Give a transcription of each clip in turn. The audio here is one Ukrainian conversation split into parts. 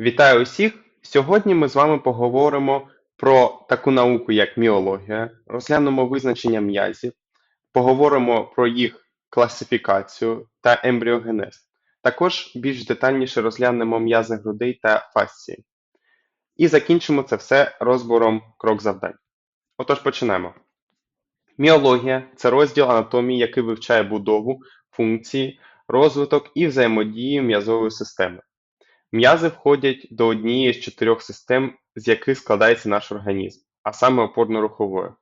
Вітаю усіх! Сьогодні ми з вами поговоримо про таку науку, як міологія, розглянемо визначення м'язів, поговоримо про їх класифікацію та ембріогенез. Також більш детальніше розглянемо м'язи грудей та фасції. І закінчимо це все розбором крок завдань. Отож, почнемо. Міологія це розділ анатомії, який вивчає будову, функції, розвиток і взаємодії м'язової системи. М'язи входять до однієї з чотирьох систем, з яких складається наш організм, а саме опорно-рухової.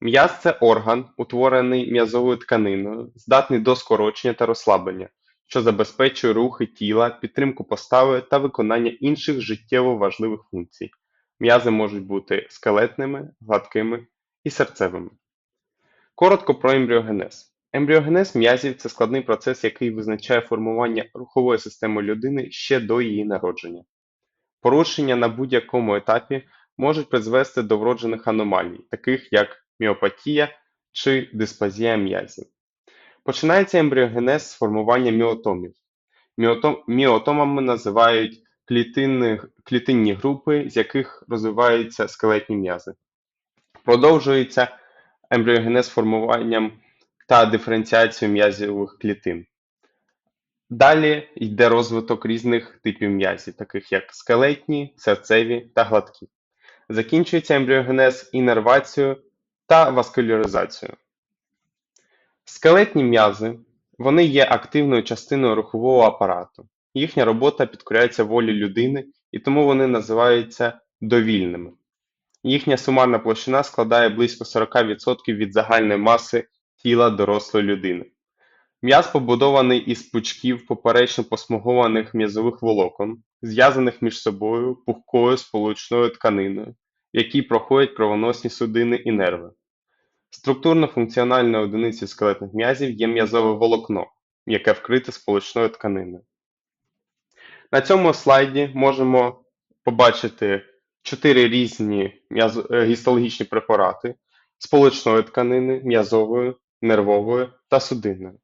М'яз це орган, утворений м'язовою тканиною, здатний до скорочення та розслаблення, що забезпечує рухи тіла, підтримку постави та виконання інших життєво важливих функцій. М'язи можуть бути скелетними, гладкими і серцевими. Коротко про ембріогенез. Ембріогенез м'язів це складний процес, який визначає формування рухової системи людини ще до її народження. Порушення на будь-якому етапі можуть призвести до вроджених аномалій, таких як міопатія чи дисплазія м'язів. Починається ембріогенез з формування міотомів. Міотом, міотомами називають клітинні, клітинні групи, з яких розвиваються скелетні м'язи. Продовжується ембріогенез формуванням та диференціацією м'язових клітин. Далі йде розвиток різних типів м'язів, таких як скелетні, серцеві та гладкі. Закінчується ембріогенез інервацією та васкуляризацією. Скелетні м'язи вони є активною частиною рухового апарату. Їхня робота підкоряється волі людини і тому вони називаються довільними. Їхня сумарна площина складає близько 40% від загальної маси тіла дорослої людини. М'яз побудований із пучків поперечно посмугованих м'язових волокон, зв'язаних між собою пухкою сполучною тканиною, в якій проходять кровоносні судини і нерви. Структурно-функціональною одиницею скелетних м'язів є м'язове волокно, яке вкрите сполучною тканиною. На цьому слайді можемо побачити чотири різні е, гістологічні препарати сполучної тканини, м'язової, нервової та судинної.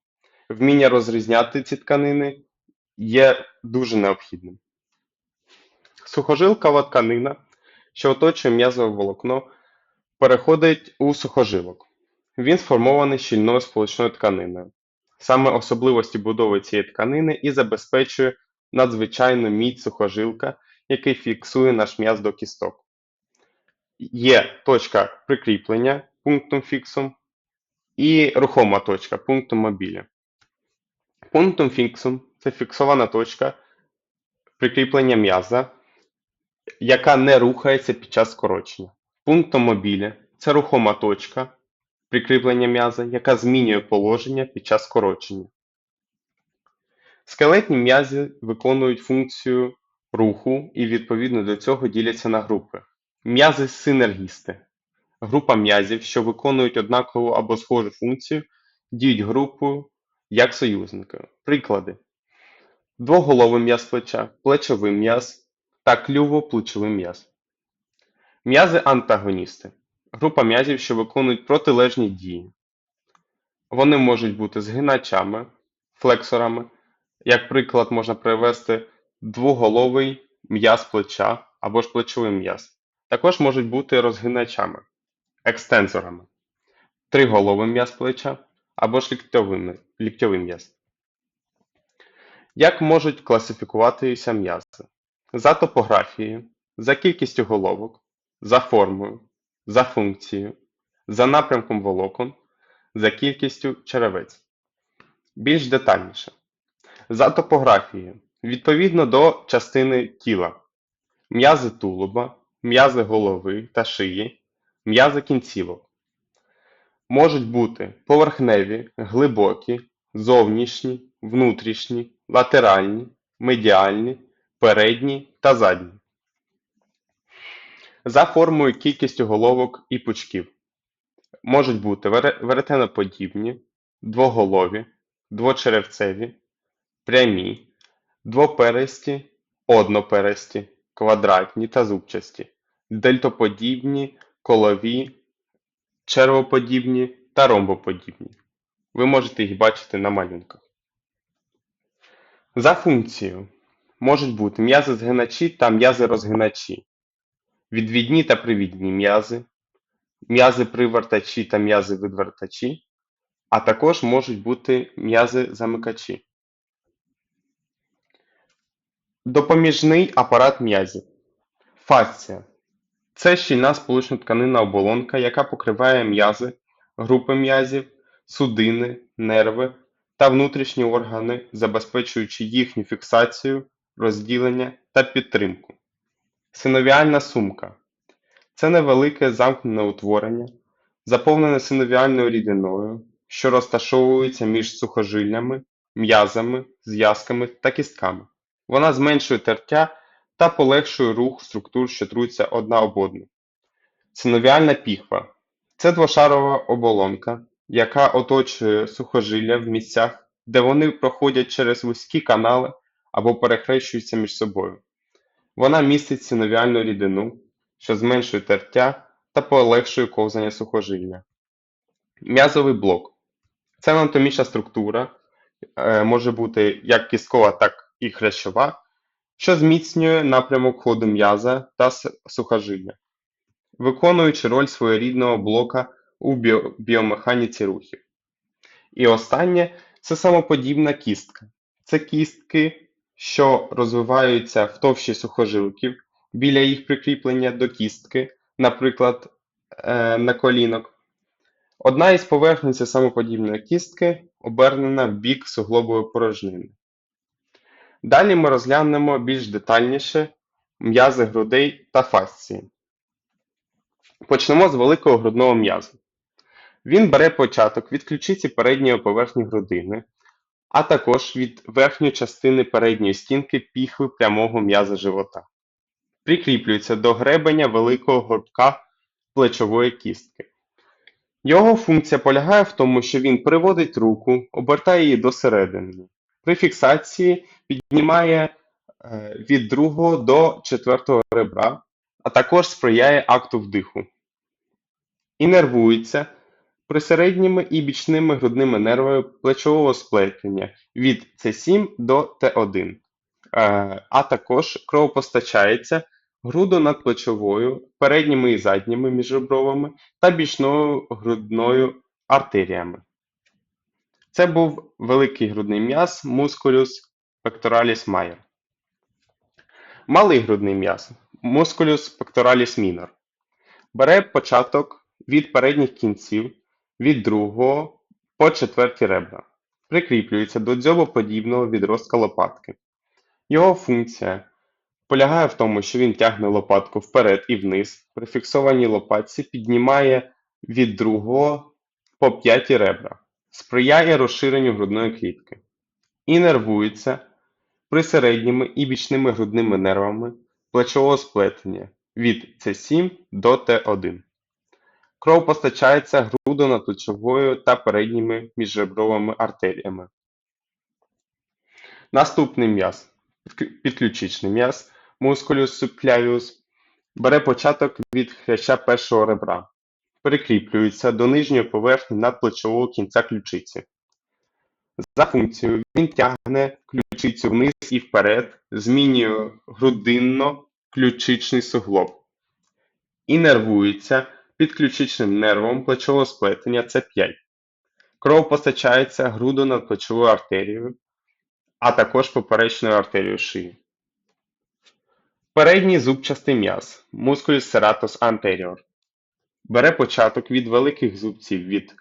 Вміння розрізняти ці тканини є дуже необхідним. Сухожилкова тканина, що оточує м'язове волокно, переходить у сухожилок. Він сформований щільною сполучною тканиною. Саме особливості будови цієї тканини і забезпечує надзвичайну міць сухожилка, який фіксує наш м'яз до кісток. Є точка прикріплення пунктом фіксум і рухома точка пунктом мобілі. Пунктом фіксум це фіксована точка прикріплення м'яза, яка не рухається під час скорочення. Пунктом мобілі це рухома точка прикріплення м'яза, яка змінює положення під час скорочення. Скелетні м'язи виконують функцію руху і відповідно до цього діляться на групи. М'язи синергісти. Група м'язів, що виконують однакову або схожу функцію, діють групою як союзники. Приклади: двоголовий м'яз плеча, плечовий м'яз та клюво-плечовий м'яз. М'язи антагоністи. Група м'язів, що виконують протилежні дії. Вони можуть бути згиначами, флексорами. Як приклад, можна привести двоголовий м'яз плеча або ж плечовий м'яз. Також можуть бути розгиначами, екстензорами, триголовий м'яз плеча або ж ліктьовий, м'яз. Як можуть класифікуватися м'язи? За топографією, за кількістю головок, за формою, за функцією, за напрямком волокон, за кількістю черевець. Більш детальніше. За топографією. Відповідно до частини тіла. М'язи тулуба, м'язи голови та шиї, м'язи кінцівок. Можуть бути поверхневі, глибокі, зовнішні, внутрішні, латеральні, медіальні, передні та задні. За формою кількістю головок і пучків. Можуть бути веретеноподібні, двоголові, двочеревцеві, прямі, двопересті, однопересті, квадратні та зубчасті, дельтоподібні, колові, червоподібні та ромбоподібні. Ви можете їх бачити на малюнках. За функцією можуть бути м'язи згиначі та м'язи розгиначі, відвідні та привідні м'язи, м'язи привертачі та м'язи відвертачі, а також можуть бути м'язи замикачі. Допоміжний апарат м'язів. Фасція. Це щільна сполучно-тканинна оболонка, яка покриває м'язи, групи м'язів, судини, нерви та внутрішні органи, забезпечуючи їхню фіксацію, розділення та підтримку. Синовіальна сумка. Це невелике замкнене утворення, заповнене синовіальною рідиною, що розташовується між сухожиллями, м'язами, зв'язками та кістками. Вона зменшує тертя та полегшує рух структур, що труться одна об одну. Синовіальна піхва це двошарова оболонка, яка оточує сухожилля в місцях, де вони проходять через вузькі канали або перехрещуються між собою. Вона містить синовіальну рідину, що зменшує тертя та полегшує ковзання сухожилля. М'язовий блок це анатомічна структура, е, може бути як кісткова, так і хрящова, що зміцнює напрямок ходу м'яза та сухожилля, виконуючи роль своєрідного блока у біо- біомеханіці рухів. І останнє це самоподібна кістка. Це кістки, що розвиваються в товщі сухожилків біля їх прикріплення до кістки, наприклад, е, на колінок. Одна із поверхень цієї самоподібної кістки обернена в бік суглобової порожнини. Далі ми розглянемо більш детальніше м'язи грудей та фасції. Почнемо з великого грудного м'язу. Він бере початок від ключиці передньої поверхні грудини, а також від верхньої частини передньої стінки піхви прямого м'яза живота. Прикріплюється до гребеня великого горбка плечової кістки. Його функція полягає в тому, що він приводить руку, обертає її до середини. При фіксації піднімає е, від другого до четвертого ребра, а також сприяє акту вдиху. Інервується присередніми і бічними грудними нервами плечового сплетення від С7 до Т1, е, а також кровопостачається грудонадплечовою, передніми і задніми міжребровими та бічною грудною артеріями. Це був великий грудний м'яз Musculus pectoralis major. Малий грудний м'яз Musculus pectoralis minor. Бере початок від передніх кінців від другого по четверті ребра. Прикріплюється до дзьобоподібного відростка лопатки. Його функція полягає в тому, що він тягне лопатку вперед і вниз, при фіксованій лопатці піднімає від другого по п'яті ребра, сприяє розширенню грудної клітки. Інервується присередніми і бічними грудними нервами плечового сплетення від С7 до Т1. Кров постачається грудонадплечовою та передніми міжребровими артеріями. Наступний м'яз підключичний м'яз Musculus subclavius бере початок від хряща першого ребра, прикріплюється до нижньої поверхні надплечового кінця ключиці. За функцією він тягне ключицю вниз і вперед, змінює грудинно-ключичний суглоб. Інервується підключичним нервом плечового сплетення С5. Кров постачається грудонадплечовою артерією, а також поперечною артерією шиї. Передній зубчастий м'яз Musculus serratus anterior бере початок від великих зубців від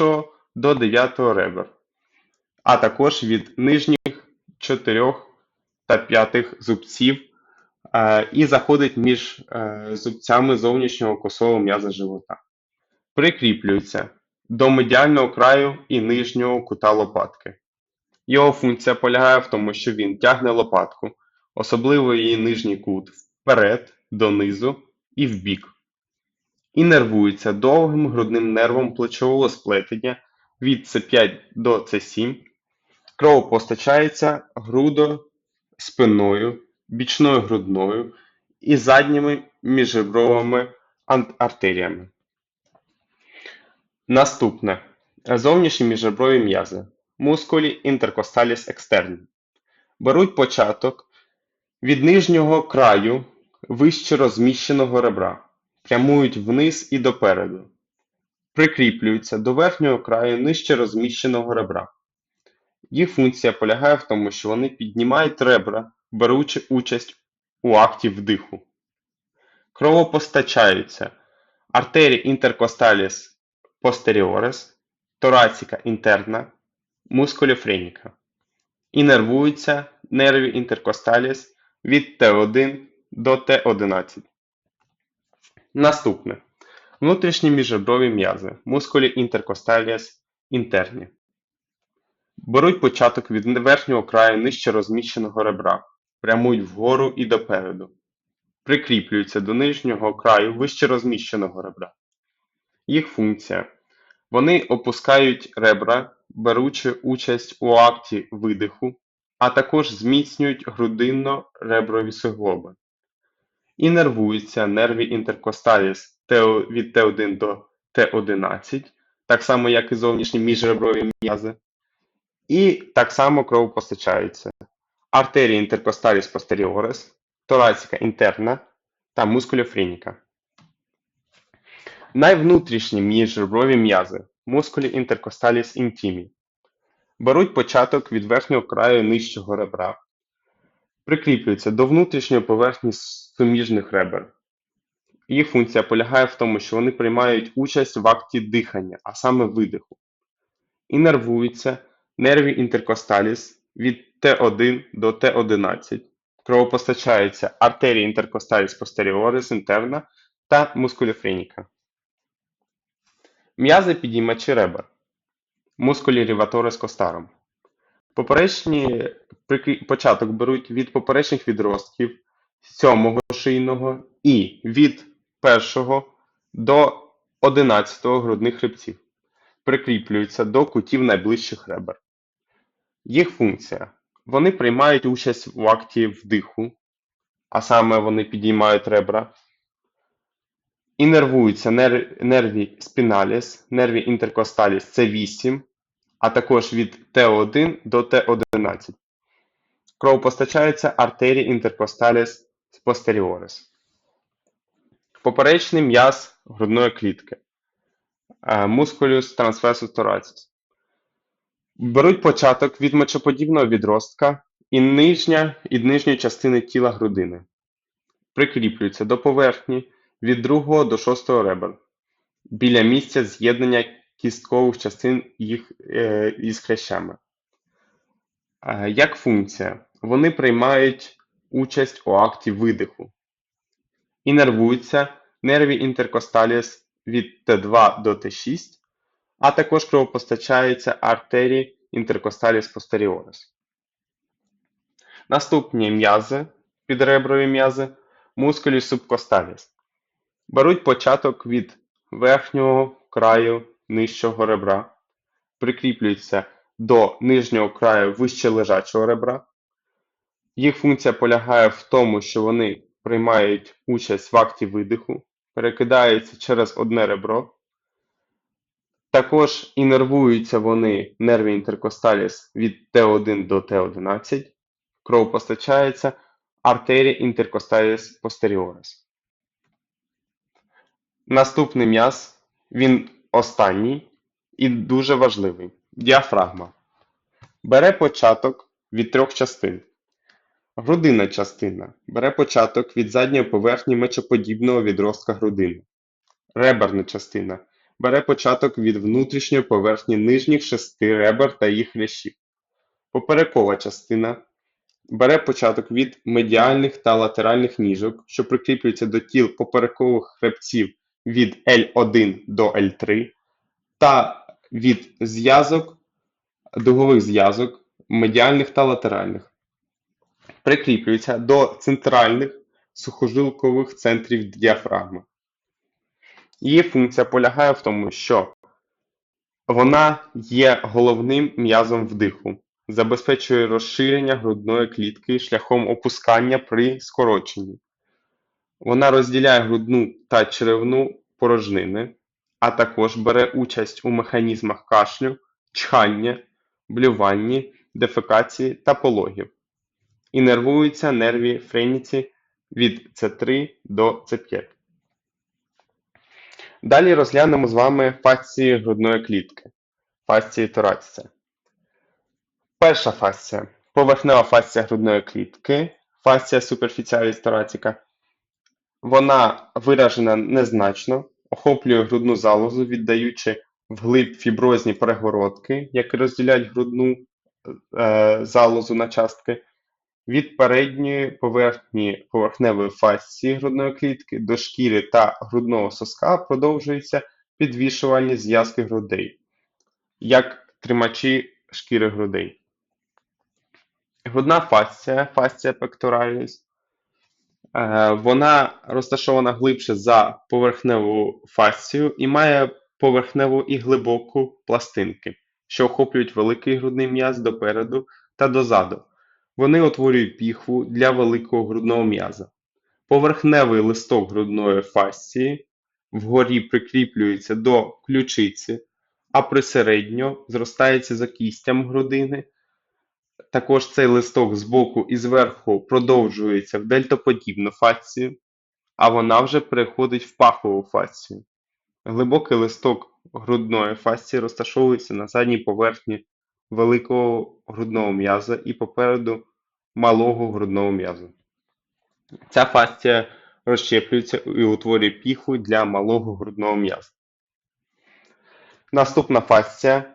1 до 9 ребер, а також від нижніх 4 та 5 зубців е, і заходить між е, зубцями зовнішнього косового м'яза живота. Прикріплюється до медіального краю і нижнього кута лопатки. Його функція полягає в тому, що він тягне лопатку, особливо її нижній кут, вперед, донизу і вбік. Інервується довгим грудним нервом плечового сплетення від С5 до С7. Кров постачається грудо спиною, бічною грудною і задніми міжребровими артеріями. Наступне. Зовнішні міжреброві м'язи. Мускулі intercostalis externi. Беруть початок Від нижнього краю вище розміщеного ребра, прямують вниз і допереду, прикріплюються до верхнього краю нижче розміщеного ребра. Їх функція полягає в тому, що вони піднімають ребра, беручи участь у акті вдиху. Кровопостачаються артерія інтеркосталіс постеріорес, торацика інтерна, мускуліфреніка. Інервуються нерві інтеркосталіс від Т1 до Т11. Наступне. Внутрішні міжреброві м'язи, мускулі інтеркосталіс інтерні. Беруть початок від верхнього краю нижче розміщеного ребра, прямують вгору і допереду. Прикріплюються до нижнього краю вище розміщеного ребра. Їх функція. Вони опускають ребра, беручи участь у акті видиху, а також зміцнюють грудинно-реброві суглоби. Інервуються нерві інтеркосталіс від Т1 до Т11, так само як і зовнішні міжреброві м'язи. І так само кровопостачаються артерія інтеркосталіс постеріорес, торацика інтерна та мускуліфреніка. Найвнутрішні міжреброві м'язи мускулі інтеркосталіс інтімі. Беруть початок від верхнього краю нижчого ребра, прикріплюються до внутрішньої поверхні суміжних ребер. Їх функція полягає в тому, що вони приймають участь в акті дихання, а саме видиху. Інервуються нерві інтеркосталіс від Т1 до Т11. Кровопостачаються артерія інтеркосталіс постеріорис інтерна та мускуліфреніка. М'язи підіймачі ребер. Мускулі ріваторис костаром. Поперечні початок беруть від поперечних відростків сьомого шийного і від першого до одинадцятого грудних хребців. Прикріплюються до кутів найближчих ребер. Їх функція. Вони приймають участь в акті вдиху, а саме вони підіймають ребра. Інервуються нер- нерві спіналіс, нерві інтеркосталіс це 8, а також від Т1 до Т11. Кровопостачається артерія інтеркосталіс постеріорис. Поперечний м'яз грудної клітки. е, Мускулюс трансверсус торацис. Беруть початок від мечоподібного відростка і нижня і нижньої частини тіла грудини. Прикріплюються до поверхні від 2 до 6 ребер біля місця з'єднання кісткових частин їх е, із хрящами. Е, Як функція, вони приймають участь у акті видиху. Інервуються нерві інтеркосталіс від Т2 до Т6, а також кровопостачаються артерії інтеркосталіс постеріорис. Наступні м'язи, підреброві м'язи, мускулі субкосталіс. Беруть початок від верхнього краю нижчого ребра, прикріплюються до нижнього краю вище лежачого ребра. Їх функція полягає в тому, що вони приймають участь в акті видиху, перекидаються через одне ребро. Також інервуються вони нерві інтеркосталіс від Т1 до Т11, кров постачається артерія інтеркосталіс постеріорис. Наступний м'яз, він останній і дуже важливий. Діафрагма. Бере початок від трьох частин. Грудинна частина бере початок від задньої поверхні мечоподібного відростка грудини. Реберна частина бере початок від внутрішньої поверхні нижніх шести ребер та їх хрящів. Поперекова частина бере початок від медіальних та латеральних ніжок, що прикріплюються до тіл поперекових хребців від L1 до L3 та від зв'язок, дугових зв'язок медіальних та латеральних. Прикріплюється до центральних сухожилкових центрів діафрагми. Її функція полягає в тому, що вона є головним м'язом вдиху, забезпечує розширення грудної клітки шляхом опускання при скороченні. Вона розділяє грудну та черевну порожнини, а також бере участь у механізмах кашлю, чхання, блюванні, дефекації та пологів. інервуються нерві френіці від С3 до С5. Далі розглянемо з вами фасції грудної клітки, фасції торація. Перша фасція поверхнева фасція грудної клітки, фасція суперфіціаліс торацика. Вона виражена незначно, охоплює грудну залозу, віддаючи вглиб фіброзні перегородки, які розділяють грудну е, залозу на частки, від передньої поверхні поверхневої фасції грудної клітки до шкіри та грудного соска продовжуються підвішувальні зв'язки грудей, як тримачі шкіри грудей. Грудна фасція, фасція пектораlis, е, вона розташована глибше за поверхневу фасцію і має поверхневу і глибоку пластинки, що охоплюють великий грудний м'яз допереду та дозаду. Вони утворюють піхву для великого грудного м'яза. Поверхневий листок грудної фасції вгорі прикріплюється до ключиці, а присередньо зростається за кістям грудини. Також цей листок збоку і зверху продовжується в дельтоподібну фасцію, а вона вже переходить в пахову фасцію. Глибокий листок грудної фасції розташовується на задній поверхні великого грудного м'яза і попереду малого грудного м'яза. Ця фасція розщеплюється і утворює піхву для малого грудного м'яза. Наступна фасція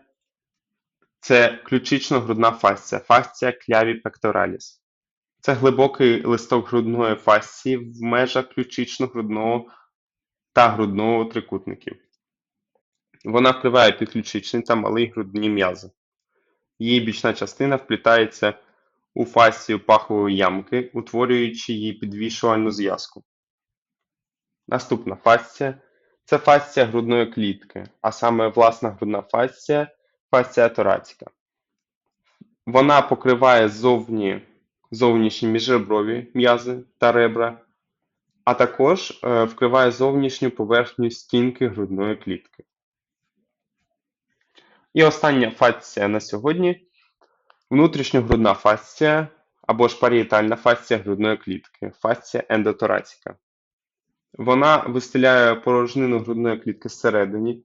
це ключично-грудна фасція, фасція кляві пектораліс. Це глибокий листок грудної фасції в межах ключично-грудного та грудного трикутників. Вона вкриває підключичний та малий грудні м'язи. Її бічна частина вплітається у фасцію пахової ямки, утворюючи її підвішувальну зв'язку. Наступна фасція це фасція грудної клітки, а саме власна грудна фасція фасція торацика. Вона покриває зовні, зовнішні міжреброві м'язи та ребра, а також е, вкриває зовнішню поверхню стінки грудної клітки. І остання фасція на сьогодні внутрішньогрудна фасція або ж парієтальна фасція грудної клітки, фасція ендоторацика. Вона вистеляє порожнину грудної клітки зсередині,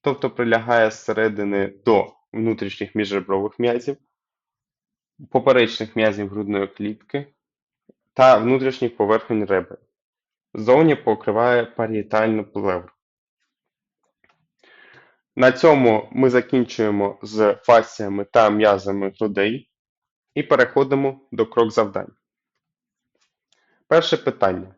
тобто прилягає зсередини до внутрішніх міжребрових м'язів, поперечних м'язів грудної клітки та внутрішніх поверхонь ребер. Ззовні покриває парієтальну плевру. На цьому ми закінчуємо з фасціями та м'язами грудей і переходимо до крок завдань. Перше питання.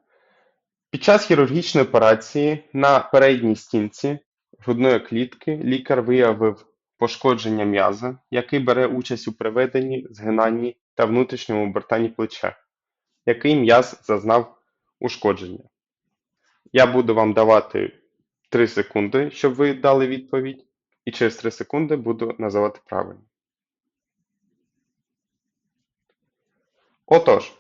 Під час хірургічної операції на передній стінці грудної клітки лікар виявив пошкодження м'яза, який бере участь у приведенні, згинанні та внутрішньому обертанні плеча, який м'яз зазнав ушкодження. Я буду вам давати 3 секунди, щоб ви дали відповідь, і через 3 секунди буду називати правильно. Отож,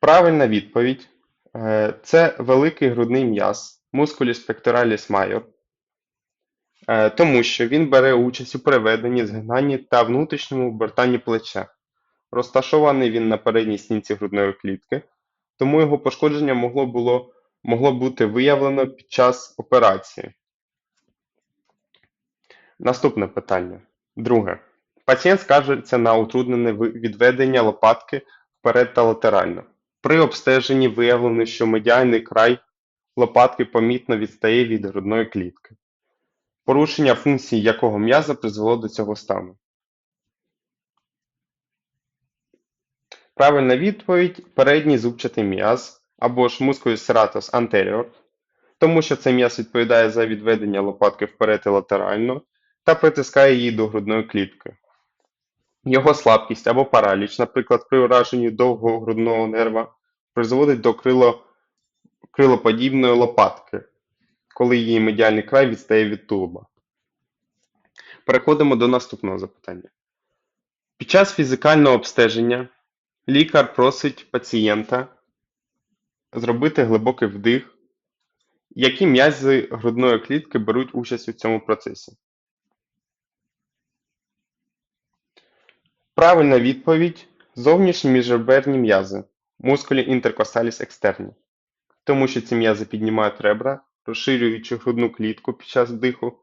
правильна відповідь е, це великий грудний м'яз Musculus pectoralis major, тому що він бере участь у приведенні, згинанні та внутрішньому обертанні плеча. Розташований він на передній стінці грудної клітки, тому його пошкодження могло, було, могло бути виявлено під час операції. Наступне питання. Друге. Пацієнт скаржиться на утруднене відведення лопатки вперед та латерально. При обстеженні виявлено, що медіальний край лопатки помітно відстає від грудної клітки. Порушення функції якого м'яза призвело до цього стану? Правильна відповідь передній зубчатий м'яз або ж musculus serratus anterior, тому що цей м'яз відповідає за відведення лопатки вперед і латерально та притискає її до грудної клітки. Його слабкість або параліч, наприклад, при ураженні довгого грудного нерва, призводить до крило, крилоподібної лопатки, коли її медіальний край відстає від тулуба. Переходимо до наступного запитання. Під час фізикального обстеження лікар просить пацієнта зробити глибокий вдих, які м'язи грудної клітки беруть участь у цьому процесі. Правильна відповідь Зовнішні міжреберні м'язи мускулі інтеркосталіс екстерні, тому що ці м'язи піднімають ребра, розширюючи грудну клітку під час вдиху.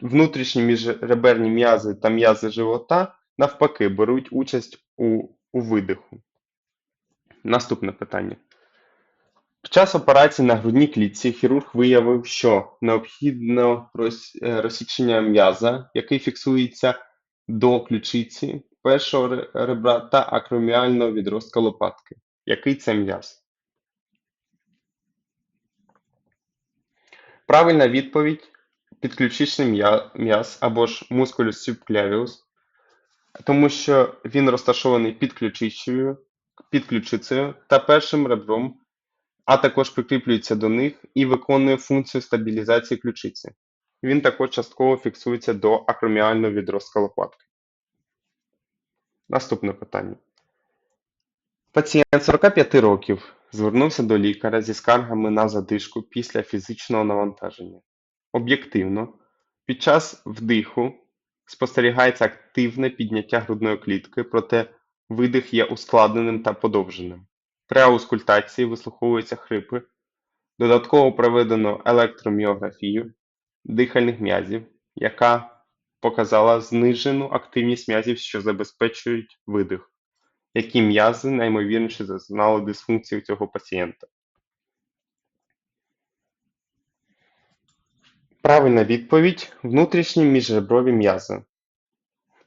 Внутрішні міжреберні м'язи та м'язи живота навпаки беруть участь у, у видиху. Наступне питання. Під час операції на грудній клітці хірург виявив, що необхідно е, розсічення м'яза, який фіксується до ключиці першого ребра та акроміального відростка лопатки. Який це м'яз? Правильна відповідь підключичний м'я- м'яз або ж мускулюс subclavius, тому що він розташований під ключицею, під ключицею та першим ребром, а також прикріплюється до них і виконує функцію стабілізації ключиці. Він також частково фіксується до акроміального відростка лопатки. Наступне питання. Пацієнт 45 років звернувся до лікаря зі скаргами на задишку після фізичного навантаження. Об'єктивно, під час вдиху спостерігається активне підняття грудної клітки, проте видих є ускладненим та подовженим. При аускультації вислуховуються хрипи. Додатково проведено електроміографію дихальних м'язів, яка показала знижену активність м'язів, що забезпечують видих. Які м'язи найімовірніше зазнали дисфункції у цього пацієнта? Правильна відповідь внутрішні міжреброві м'язи.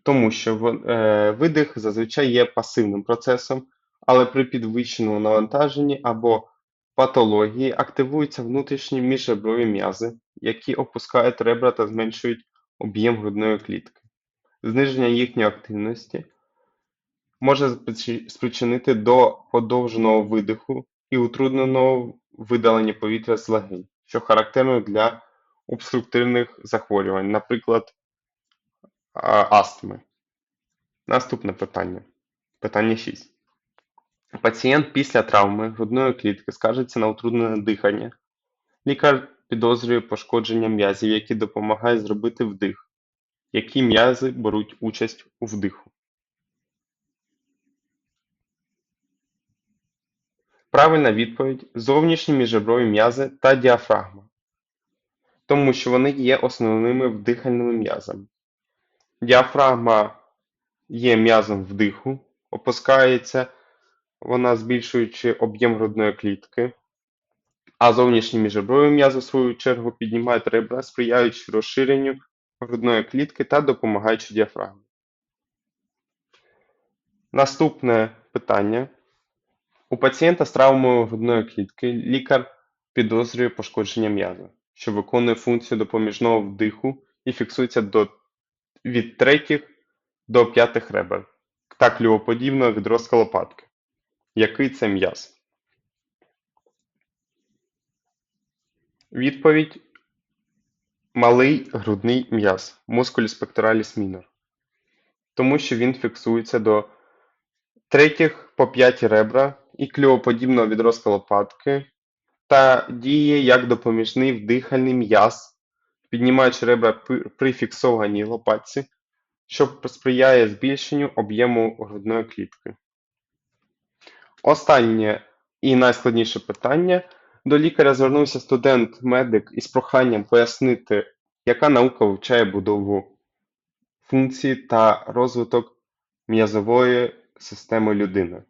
Тому що е, видих зазвичай є пасивним процесом, але при підвищеному навантаженні або патології активуються внутрішні міжреброві м'язи, які опускають ребра та зменшують об'єм грудної клітки. Зниження їхньої активності може спричинити до подовженого видиху і утрудненого видалення повітря з легень, що характерно для обструктивних захворювань, наприклад, астми. Наступне питання. Питання 6. Пацієнт після травми грудної клітки скаржиться на утруднене дихання. Лікар підозрює пошкодження м'язів, які допомагають зробити вдих. Які м'язи беруть участь у вдиху? Правильна відповідь зовнішні міжреброві м'язи та діафрагма, тому що вони є основними вдихальними м'язами. Діафрагма є м'язом вдиху, опускається вона збільшуючи об'єм грудної клітки, а зовнішні міжреброві м'язи, в свою чергу, піднімають ребра, сприяючи розширенню грудної клітки та допомагаючи діафрагмі. Наступне питання. У пацієнта з травмою грудної клітки лікар підозрює пошкодження м'яза, що виконує функцію допоміжного вдиху і фіксується до, від третіх до п'ятих ребер та клювоподібного відростка лопатки. Який це м'яз? Відповідь малий грудний м'яз musculus pectoralis minor, тому що він фіксується до третіх по п'яті ребра і клювоподібного відростка лопатки та діє як допоміжний вдихальний м'яз, піднімаючи ребра при фіксованій лопатці, що сприяє збільшенню об'єму грудної клітки. Останнє і найскладніше питання. До лікаря звернувся студент-медик із проханням пояснити, яка наука вивчає будову функції та розвиток м'язової системи людини.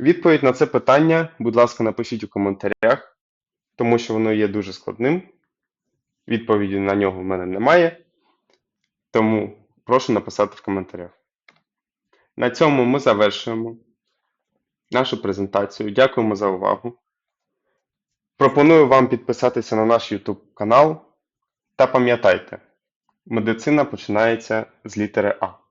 Відповідь на це питання, будь ласка, напишіть у коментарях, тому що воно є дуже складним. Відповіді на нього в мене немає, тому прошу написати в коментарях. На цьому ми завершуємо нашу презентацію. Дякуємо за увагу. Пропоную вам підписатися на наш YouTube канал та пам'ятайте, медицина починається з літери А.